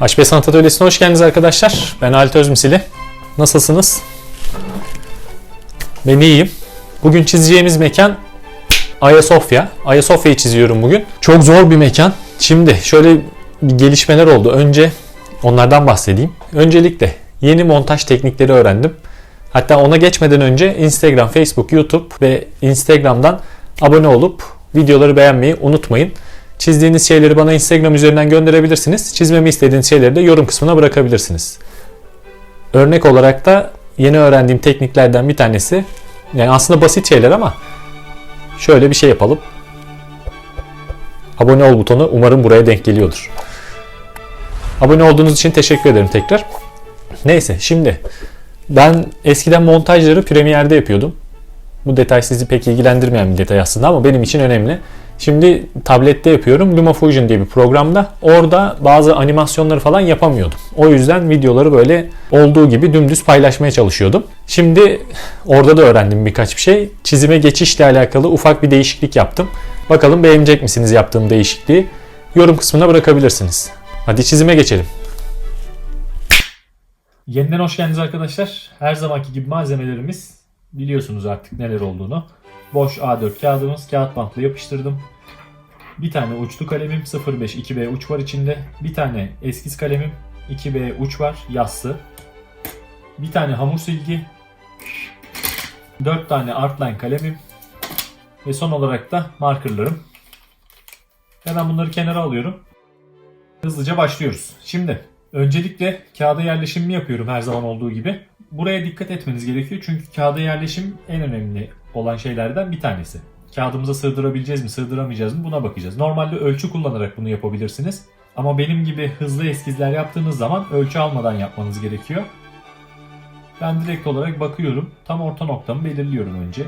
HP Sanat Atölyesi'ne hoş geldiniz arkadaşlar. Ben Halit Özmisili. Nasılsınız? Ben iyiyim. Bugün çizeceğimiz mekan Ayasofya. Ayasofya'yı çiziyorum bugün. Çok zor bir mekan. Şimdi şöyle gelişmeler oldu. Önce onlardan bahsedeyim. Öncelikle yeni montaj teknikleri öğrendim. Hatta ona geçmeden önce Instagram, Facebook, YouTube ve Instagram'dan abone olup videoları beğenmeyi unutmayın. Çizdiğiniz şeyleri bana Instagram üzerinden gönderebilirsiniz. Çizmemi istediğiniz şeyleri de yorum kısmına bırakabilirsiniz. Örnek olarak da yeni öğrendiğim tekniklerden bir tanesi yani aslında basit şeyler ama şöyle bir şey yapalım. Abone ol butonu umarım buraya denk geliyordur. Abone olduğunuz için teşekkür ederim tekrar. Neyse şimdi ben eskiden montajları Premiere'de yapıyordum. Bu detay sizi pek ilgilendirmeyen bir detay aslında ama benim için önemli. Şimdi tablette yapıyorum. LumaFusion diye bir programda. Orada bazı animasyonları falan yapamıyordum. O yüzden videoları böyle olduğu gibi dümdüz paylaşmaya çalışıyordum. Şimdi orada da öğrendim birkaç bir şey. Çizime geçişle alakalı ufak bir değişiklik yaptım. Bakalım beğenecek misiniz yaptığım değişikliği? Yorum kısmına bırakabilirsiniz. Hadi çizime geçelim. Yeniden hoş geldiniz arkadaşlar. Her zamanki gibi malzemelerimiz biliyorsunuz artık neler olduğunu. Boş A4 kağıdımız kağıt bantla yapıştırdım. Bir tane uçlu kalemim 05 2B uç var içinde. Bir tane eskiz kalemim 2B uç var yassı. Bir tane hamur silgi. 4 tane artline kalemim. Ve son olarak da markerlarım. Hemen bunları kenara alıyorum. Hızlıca başlıyoruz. Şimdi öncelikle kağıda yerleşimimi yapıyorum her zaman olduğu gibi. Buraya dikkat etmeniz gerekiyor çünkü kağıda yerleşim en önemli olan şeylerden bir tanesi. Kağıdımıza sığdırabileceğiz mi, sığdıramayacağız mı buna bakacağız. Normalde ölçü kullanarak bunu yapabilirsiniz. Ama benim gibi hızlı eskizler yaptığınız zaman ölçü almadan yapmanız gerekiyor. Ben direkt olarak bakıyorum. Tam orta noktamı belirliyorum önce.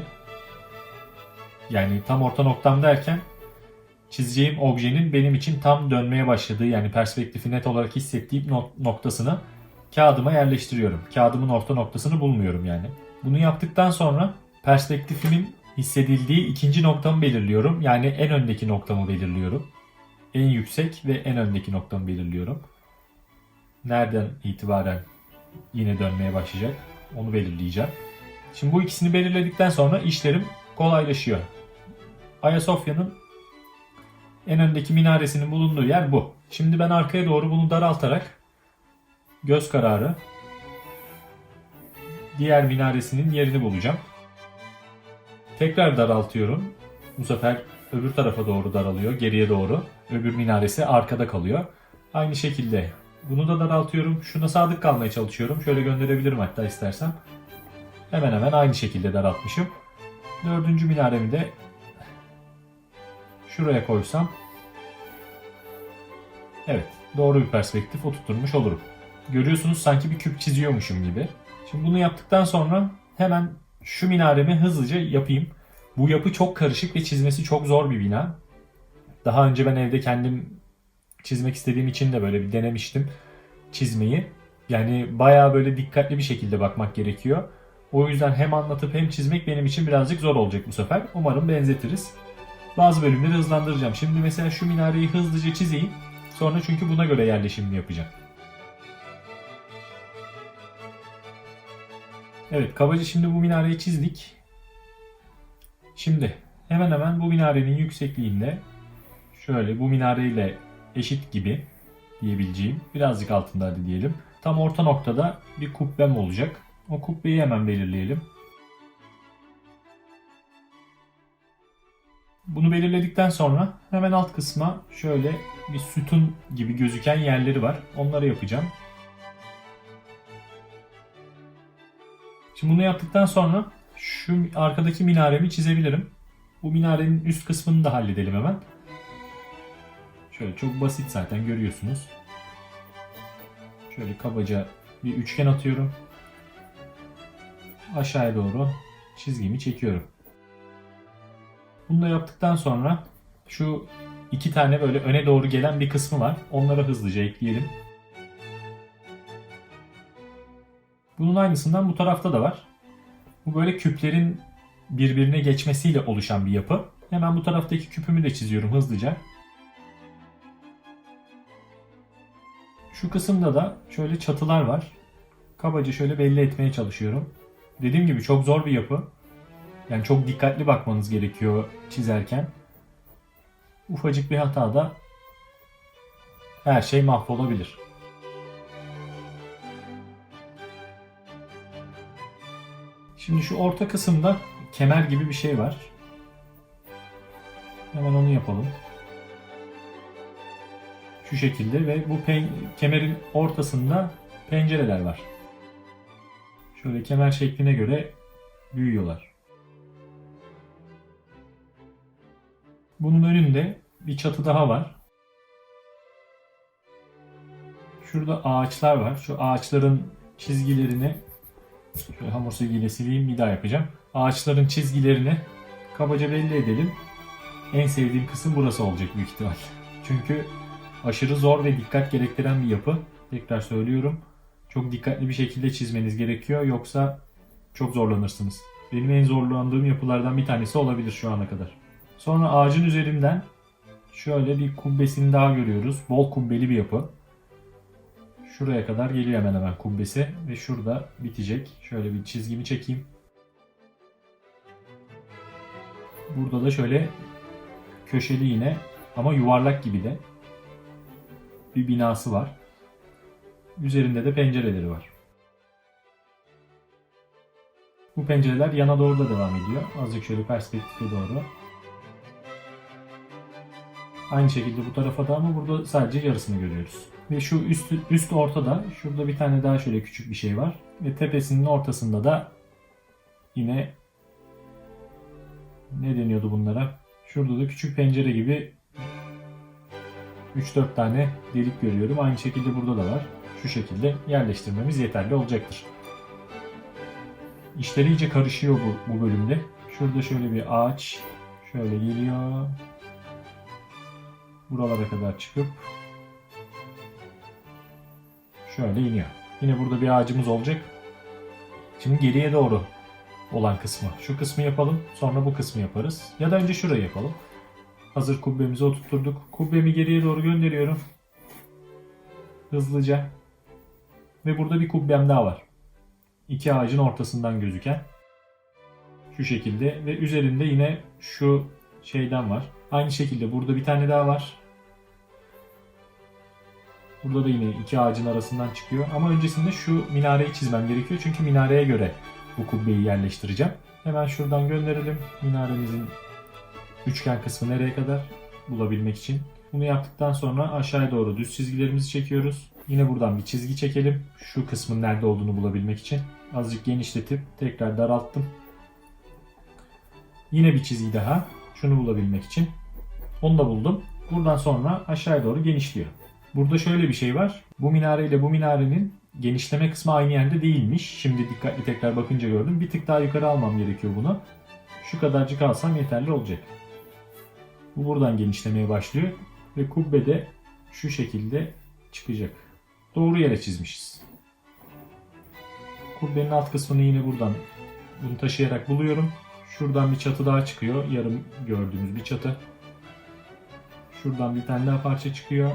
Yani tam orta noktam derken çizeceğim objenin benim için tam dönmeye başladığı yani perspektifi net olarak hissettiğim nok- noktasını kağıdıma yerleştiriyorum. Kağıdımın orta noktasını bulmuyorum yani. Bunu yaptıktan sonra perspektifimin hissedildiği ikinci noktamı belirliyorum. Yani en öndeki noktamı belirliyorum. En yüksek ve en öndeki noktamı belirliyorum. Nereden itibaren yine dönmeye başlayacak onu belirleyeceğim. Şimdi bu ikisini belirledikten sonra işlerim kolaylaşıyor. Ayasofya'nın en öndeki minaresinin bulunduğu yer bu. Şimdi ben arkaya doğru bunu daraltarak göz kararı diğer minaresinin yerini bulacağım. Tekrar daraltıyorum. Bu sefer öbür tarafa doğru daralıyor, geriye doğru. Öbür minaresi arkada kalıyor. Aynı şekilde bunu da daraltıyorum. Şuna sadık kalmaya çalışıyorum. Şöyle gönderebilirim hatta istersem. Hemen hemen aynı şekilde daraltmışım. Dördüncü minaremi de şuraya koysam. Evet, doğru bir perspektif oturtmuş olurum. Görüyorsunuz sanki bir küp çiziyormuşum gibi. Şimdi bunu yaptıktan sonra hemen şu minaremi hızlıca yapayım. Bu yapı çok karışık ve çizmesi çok zor bir bina. Daha önce ben evde kendim çizmek istediğim için de böyle bir denemiştim çizmeyi. Yani bayağı böyle dikkatli bir şekilde bakmak gerekiyor. O yüzden hem anlatıp hem çizmek benim için birazcık zor olacak bu sefer. Umarım benzetiriz. Bazı bölümleri hızlandıracağım. Şimdi mesela şu minareyi hızlıca çizeyim. Sonra çünkü buna göre yerleşimini yapacağım. Evet kabaca şimdi bu minareyi çizdik. Şimdi hemen hemen bu minarenin yüksekliğinde şöyle bu minareyle eşit gibi diyebileceğim birazcık altında hadi diyelim. Tam orta noktada bir kubbem olacak. O kubbeyi hemen belirleyelim. Bunu belirledikten sonra hemen alt kısma şöyle bir sütun gibi gözüken yerleri var. Onları yapacağım. Şimdi bunu yaptıktan sonra şu arkadaki minaremi çizebilirim. Bu minarenin üst kısmını da halledelim hemen. Şöyle çok basit zaten görüyorsunuz. Şöyle kabaca bir üçgen atıyorum. Aşağıya doğru çizgimi çekiyorum. Bunu da yaptıktan sonra şu iki tane böyle öne doğru gelen bir kısmı var. Onları hızlıca ekleyelim. Bunun aynısından bu tarafta da var. Bu böyle küplerin birbirine geçmesiyle oluşan bir yapı. Hemen bu taraftaki küpümü de çiziyorum hızlıca. Şu kısımda da şöyle çatılar var. Kabaca şöyle belli etmeye çalışıyorum. Dediğim gibi çok zor bir yapı. Yani çok dikkatli bakmanız gerekiyor çizerken. Ufacık bir hatada her şey mahvolabilir. Şimdi şu orta kısımda kemer gibi bir şey var. Hemen onu yapalım. Şu şekilde ve bu kemerin ortasında pencereler var. Şöyle kemer şekline göre büyüyorlar. Bunun önünde bir çatı daha var. Şurada ağaçlar var. Şu ağaçların çizgilerini şöyle hamur silgiyle sileyim bir daha yapacağım. Ağaçların çizgilerini kabaca belli edelim. En sevdiğim kısım burası olacak büyük ihtimal. Çünkü aşırı zor ve dikkat gerektiren bir yapı. Tekrar söylüyorum. Çok dikkatli bir şekilde çizmeniz gerekiyor yoksa çok zorlanırsınız. Benim en zorlandığım yapılardan bir tanesi olabilir şu ana kadar. Sonra ağacın üzerinden şöyle bir kubbesini daha görüyoruz. Bol kubbeli bir yapı. Şuraya kadar geliyor hemen hemen kubbesi ve şurada bitecek. Şöyle bir çizgimi çekeyim. Burada da şöyle köşeli yine ama yuvarlak gibi de bir binası var. Üzerinde de pencereleri var. Bu pencereler yana doğru da devam ediyor. Azıcık şöyle perspektife doğru. Aynı şekilde bu tarafa da ama burada sadece yarısını görüyoruz. Ve şu üst, üst ortada şurada bir tane daha şöyle küçük bir şey var. Ve tepesinin ortasında da yine ne deniyordu bunlara? Şurada da küçük pencere gibi 3-4 tane delik görüyorum. Aynı şekilde burada da var. Şu şekilde yerleştirmemiz yeterli olacaktır. İşler iyice karışıyor bu, bu bölümde. Şurada şöyle bir ağaç şöyle geliyor. Buralara kadar çıkıp şöyle iniyor. Yine burada bir ağacımız olacak. Şimdi geriye doğru olan kısmı. Şu kısmı yapalım. Sonra bu kısmı yaparız. Ya da önce şurayı yapalım. Hazır kubbemizi oturtturduk. Kubbemi geriye doğru gönderiyorum. Hızlıca. Ve burada bir kubbem daha var. İki ağacın ortasından gözüken. Şu şekilde ve üzerinde yine şu şeyden var. Aynı şekilde burada bir tane daha var. Burada da yine iki ağacın arasından çıkıyor. Ama öncesinde şu minareyi çizmem gerekiyor. Çünkü minareye göre bu kubbeyi yerleştireceğim. Hemen şuradan gönderelim. Minaremizin üçgen kısmı nereye kadar bulabilmek için. Bunu yaptıktan sonra aşağıya doğru düz çizgilerimizi çekiyoruz. Yine buradan bir çizgi çekelim. Şu kısmın nerede olduğunu bulabilmek için. Azıcık genişletip tekrar daralttım. Yine bir çizgi daha. Şunu bulabilmek için. Onu da buldum. Buradan sonra aşağıya doğru genişliyor. Burada şöyle bir şey var. Bu minare ile bu minarenin genişleme kısmı aynı yerde değilmiş. Şimdi dikkatli tekrar bakınca gördüm. Bir tık daha yukarı almam gerekiyor bunu. Şu kadarcık alsam yeterli olacak. Bu buradan genişlemeye başlıyor. Ve kubbe de şu şekilde çıkacak. Doğru yere çizmişiz. Kubbenin alt kısmını yine buradan bunu taşıyarak buluyorum. Şuradan bir çatı daha çıkıyor. Yarım gördüğümüz bir çatı. Şuradan bir tane daha parça çıkıyor.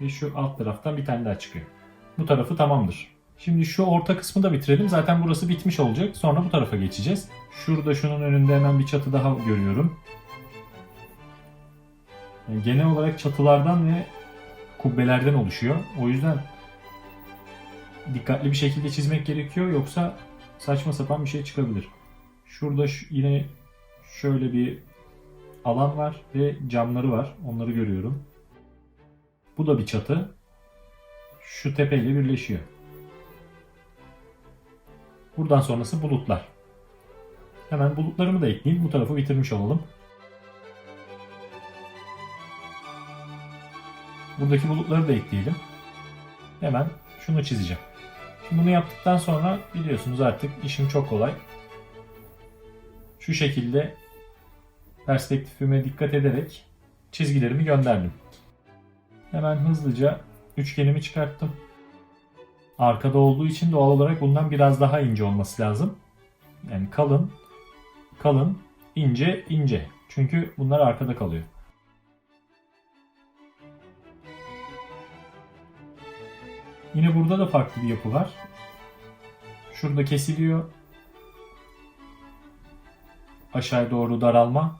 Ve şu alt taraftan bir tane daha çıkıyor. Bu tarafı tamamdır. Şimdi şu orta kısmı da bitirelim. Zaten burası bitmiş olacak. Sonra bu tarafa geçeceğiz. Şurada şunun önünde hemen bir çatı daha görüyorum. Yani genel olarak çatılardan ve kubbelerden oluşuyor. O yüzden dikkatli bir şekilde çizmek gerekiyor. Yoksa saçma sapan bir şey çıkabilir. Şurada şu- yine şöyle bir alan var ve camları var. Onları görüyorum. Bu da bir çatı. Şu tepeyle birleşiyor. Buradan sonrası bulutlar. Hemen bulutlarımı da ekleyeyim. Bu tarafı bitirmiş olalım. Buradaki bulutları da ekleyelim. Hemen şunu çizeceğim. Şimdi bunu yaptıktan sonra biliyorsunuz artık işim çok kolay. Şu şekilde perspektifime dikkat ederek çizgilerimi gönderdim. Hemen hızlıca üçgenimi çıkarttım. Arkada olduğu için doğal olarak bundan biraz daha ince olması lazım. Yani kalın, kalın, ince, ince. Çünkü bunlar arkada kalıyor. Yine burada da farklı bir yapı var. Şurada kesiliyor. Aşağı doğru daralma.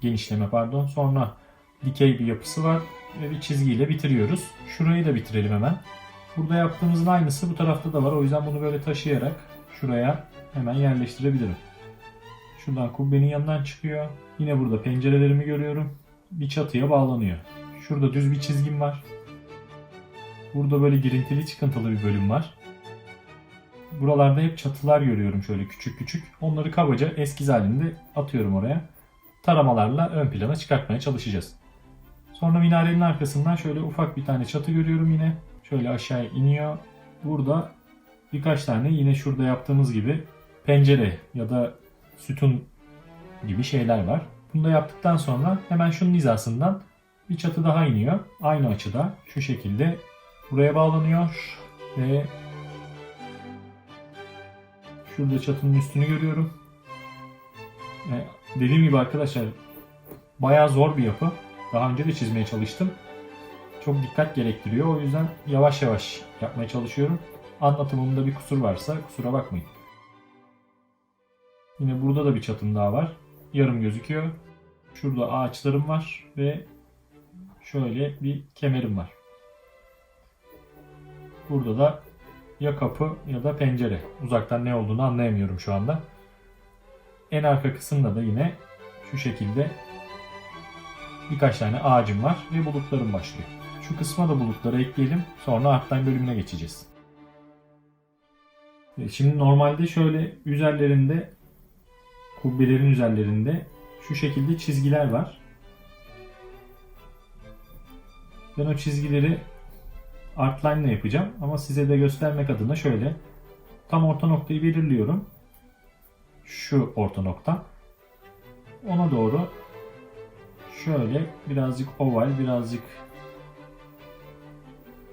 Genişleme pardon. Sonra dikey bir yapısı var. Ve bir çizgiyle bitiriyoruz. Şurayı da bitirelim hemen. Burada yaptığımızın aynısı bu tarafta da var. O yüzden bunu böyle taşıyarak şuraya hemen yerleştirebilirim. Şuradan kubbenin yanından çıkıyor. Yine burada pencerelerimi görüyorum. Bir çatıya bağlanıyor. Şurada düz bir çizgim var. Burada böyle girintili çıkıntılı bir bölüm var. Buralarda hep çatılar görüyorum şöyle küçük küçük. Onları kabaca eskiz halinde atıyorum oraya. Taramalarla ön plana çıkartmaya çalışacağız. Sonra minarenin arkasından şöyle ufak bir tane çatı görüyorum yine. Şöyle aşağıya iniyor. Burada birkaç tane yine şurada yaptığımız gibi pencere ya da sütun gibi şeyler var. Bunu da yaptıktan sonra hemen şunun hizasından bir çatı daha iniyor. Aynı açıda şu şekilde buraya bağlanıyor ve şurada çatının üstünü görüyorum. Dediğim gibi arkadaşlar bayağı zor bir yapı. Daha önce de çizmeye çalıştım. Çok dikkat gerektiriyor. O yüzden yavaş yavaş yapmaya çalışıyorum. Anlatımımda bir kusur varsa kusura bakmayın. Yine burada da bir çatım daha var. Yarım gözüküyor. Şurada ağaçlarım var ve şöyle bir kemerim var. Burada da ya kapı ya da pencere. Uzaktan ne olduğunu anlayamıyorum şu anda. En arka kısımda da yine şu şekilde birkaç tane ağacım var ve bulutlarım başlıyor. Şu kısma da bulutları ekleyelim. Sonra artline bölümüne geçeceğiz. E, Şimdi normalde şöyle üzerlerinde kubbelerin üzerlerinde şu şekilde çizgiler var. Ben o çizgileri artline ile yapacağım ama size de göstermek adına şöyle tam orta noktayı belirliyorum. Şu orta nokta. Ona doğru şöyle birazcık oval, birazcık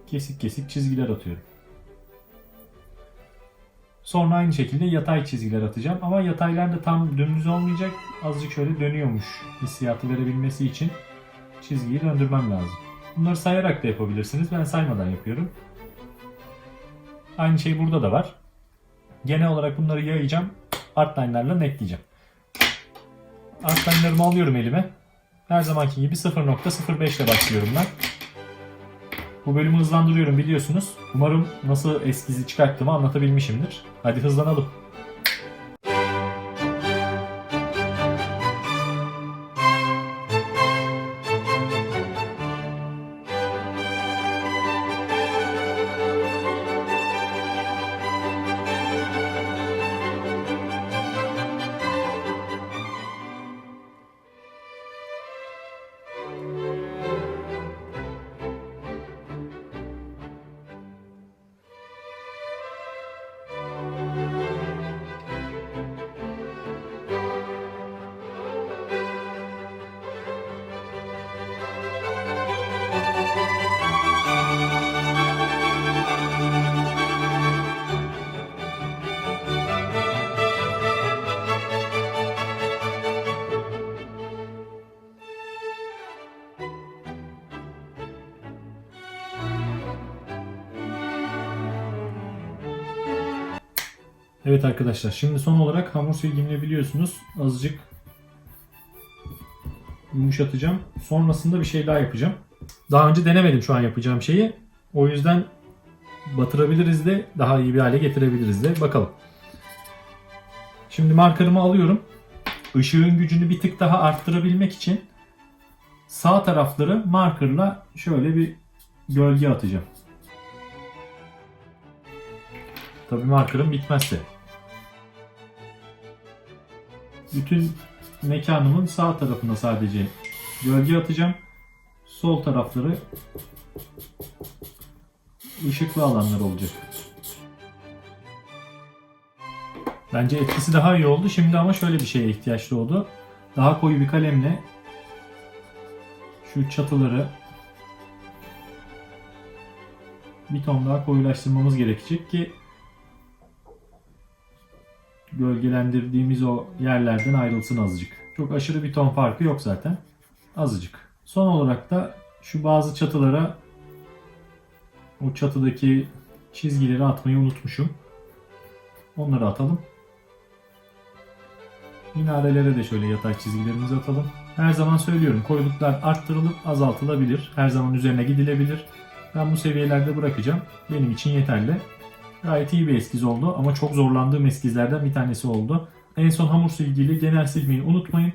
kesik kesik çizgiler atıyorum. Sonra aynı şekilde yatay çizgiler atacağım. Ama yataylar da tam dümdüz olmayacak. Azıcık şöyle dönüyormuş hissiyatı verebilmesi için çizgiyi döndürmem lazım. Bunları sayarak da yapabilirsiniz. Ben saymadan yapıyorum. Aynı şey burada da var. Genel olarak bunları yayacağım. Artline'larla netleyeceğim. Artline'larımı alıyorum elime. Her zamanki gibi 0.05 ile başlıyorum ben. Bu bölümü hızlandırıyorum biliyorsunuz. Umarım nasıl eskizi çıkarttığımı anlatabilmişimdir. Hadi hızlanalım. Evet arkadaşlar şimdi son olarak hamur silgimle biliyorsunuz azıcık yumuşatacağım. Sonrasında bir şey daha yapacağım. Daha önce denemedim şu an yapacağım şeyi. O yüzden batırabiliriz de daha iyi bir hale getirebiliriz de bakalım. Şimdi markerımı alıyorum. Işığın gücünü bir tık daha arttırabilmek için sağ tarafları markerla şöyle bir gölge atacağım. Tabii markerım bitmezse. Bütün mekanımın sağ tarafına sadece gölge atacağım. Sol tarafları ışıklı alanlar olacak. Bence etkisi daha iyi oldu. Şimdi ama şöyle bir şeye ihtiyaç doğdu. Daha koyu bir kalemle şu çatıları bir ton daha koyulaştırmamız gerekecek ki gölgelendirdiğimiz o yerlerden ayrılsın azıcık. Çok aşırı bir ton farkı yok zaten. Azıcık. Son olarak da şu bazı çatılara O çatıdaki çizgileri atmayı unutmuşum. Onları atalım. Minarelere de şöyle yatay çizgilerimizi atalım. Her zaman söylüyorum koyuluklar arttırılıp azaltılabilir. Her zaman üzerine gidilebilir. Ben bu seviyelerde bırakacağım. Benim için yeterli. Gayet iyi bir eskiz oldu ama çok zorlandığım eskizlerden bir tanesi oldu. En son hamur silgiyle genel silmeyi unutmayın.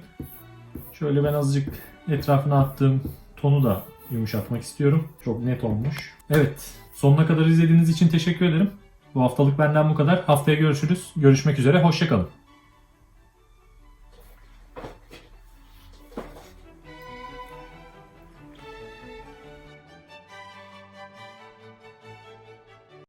Şöyle ben azıcık etrafına attığım tonu da yumuşatmak istiyorum. Çok net olmuş. Evet. Sonuna kadar izlediğiniz için teşekkür ederim. Bu haftalık benden bu kadar. Haftaya görüşürüz. Görüşmek üzere. Hoşçakalın.